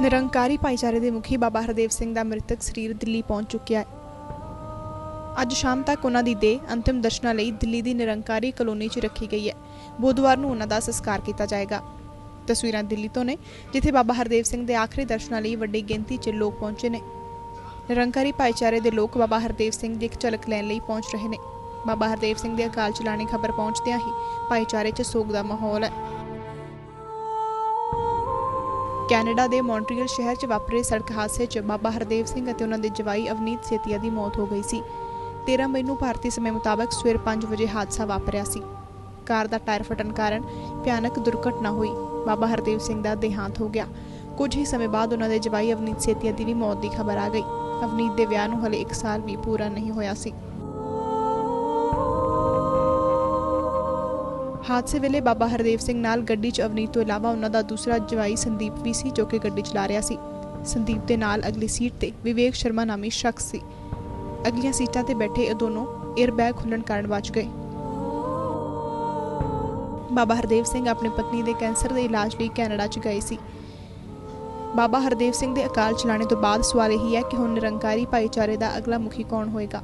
ਨਿਰੰਕਾਰੀ ਭਾਈਚਾਰੇ ਦੇ ਮੁਖੀ ਬਾਬਾ ਹਰਦੇਵ ਸਿੰਘ ਦਾ ਮ੍ਰਿਤਕ ਸਰੀਰ ਦਿੱਲੀ ਪਹੁੰਚ ਚੁੱਕਿਆ ਹੈ। ਅੱਜ ਸ਼ਾਮ ਤੱਕ ਉਹਨਾਂ ਦੀ ਦੇਹ ਅੰਤਿਮ ਦਰਸ਼ਨਾਂ ਲਈ ਦਿੱਲੀ ਦੀ ਨਿਰੰਕਾਰੀ ਕਲੋਨੀ 'ਚ ਰੱਖੀ ਗਈ ਹੈ। ਬੁੱਧਵਾਰ ਨੂੰ ਉਹਨਾਂ ਦਾ ਸੰਸਕਾਰ ਕੀਤਾ ਜਾਏਗਾ। ਤਸਵੀਰਾਂ ਦਿੱਲੀ ਤੋਂ ਨੇ, ਜਿੱਥੇ ਬਾਬਾ ਹਰਦੇਵ ਸਿੰਘ ਦੇ ਆਖਰੀ ਦਰਸ਼ਨਾਂ ਲਈ ਵੱਡੀ ਗਿਣਤੀ 'ਚ ਲੋਕ ਪਹੁੰਚੇ ਨੇ। ਨਿਰੰਕਾਰੀ ਭਾਈਚਾਰੇ ਦੇ ਲੋਕ ਬਾਬਾ ਹਰਦੇਵ ਸਿੰਘ ਦੀ ਇੱਕ ਝਲਕ ਲੈਣ ਲਈ ਪਹੁੰਚ ਰਹੇ ਨੇ। ਬਾਬਾ ਹਰਦੇਵ ਸਿੰਘ ਦੇ ਅਕਾਲ ਚਲਾਣੇ ਖਬਰ ਪਹੁੰਚਦਿਆਂ ਹੀ ਭਾਈਚਾਰੇ 'ਚ ਸੋਗ ਦਾ ਮਾਹੌਲ ਹੈ। ਕੈਨੇਡਾ ਦੇ ਮੌਂਟਰੀਅਲ ਸ਼ਹਿਰ 'ਚ ਵਾਪਰੇ ਸੜਕ ਹਾਦਸੇ 'ਚ ਬਾਬਾ ਹਰਦੇਵ ਸਿੰਘ ਅਤੇ ਉਹਨਾਂ ਦੇ ਜਵਾਈ ਅਵਨੀਤ ਸੇਤੀਆ ਦੀ ਮੌਤ ਹੋ ਗਈ ਸੀ। 13 ਮਈ ਨੂੰ ਭਾਰਤੀ ਸਮੇਂ ਮੁਤਾਬਕ ਸਵੇਰ 5 ਵਜੇ ਹਾਦਸਾ ਵਾਪਰਿਆ ਸੀ। ਕਾਰ ਦਾ ਟਾਇਰ ਫਟਣ ਕਾਰਨ ਭਿਆਨਕ ਦੁਰਘਟਨਾ ਹੋਈ। ਬਾਬਾ ਹਰਦੇਵ ਸਿੰਘ ਦਾ ਦੇਹਾਂਤ ਹੋ ਗਿਆ। ਕੁਝ ਹੀ ਸਮੇਂ ਬਾਅਦ ਉਹਨਾਂ ਦੇ ਜਵਾਈ ਅਵਨੀਤ ਸੇਤੀਆ ਦੀ ਵੀ ਮੌਤ ਦੀ ਖਬਰ ਆ ਗਈ। ਅਵਨੀਤ ਦੇ ਵਿਆਹ ਨੂੰ ਹਲੇ 1 ਸਾਲ ਵੀ ਪੂਰਾ ਨਹੀਂ ਹੋਇਆ ਸੀ। ਹਾਦਸੇ ਵੇਲੇ ਬਾਬਾ ਹਰਦੇਵ ਸਿੰਘ ਨਾਲ ਗੱਡੀ 'ਚ ਅਵਨੀਤ ਤੋਂ ਇਲਾਵਾ ਉਹਨਾਂ ਦਾ ਦੂਸਰਾ ਜਵਾਈ ਸੰਦੀਪ ਵੀ ਸੀ ਜੋ ਕਿ ਗੱਡੀ ਚਲਾ ਰਿਹਾ ਸੀ। ਸੰਦੀਪ ਦੇ ਨਾਲ ਅਗਲੀ ਸੀਟ ਤੇ ਵਿਵੇਕ ਸ਼ਰਮਾ ਨਾਮੀ ਸ਼ਖਸ ਸੀ। ਅਗਲੀਆਂ ਸੀਟਾਂ ਤੇ ਬੈਠੇ ਇਹ ਦੋਨੋਂ 에ਅਰਬੈਗ ਖੁੱਲਣ ਕਾਰਨ ਬਚ ਗਏ। ਬਾਬਾ ਹਰਦੇਵ ਸਿੰਘ ਆਪਣੀ ਪਤਨੀ ਦੇ ਕੈਂਸਰ ਦੇ ਇਲਾਜ ਲਈ ਕੈਨੇਡਾ 'ਚ ਗਏ ਸੀ। ਬਾਬਾ ਹਰਦੇਵ ਸਿੰਘ ਦੇ ਅਕਾਲ ਚਲਾਣੇ ਤੋਂ ਬਾਅਦ ਸਵਾਲ ਇਹੀ ਹੈ ਕਿ ਹੁਣ ਨਿਰੰਕਾਰੀ ਭਾਈਚਾਰੇ ਦਾ ਅਗਲਾ ਮੁਖੀ ਕੌਣ ਹੋਏਗਾ?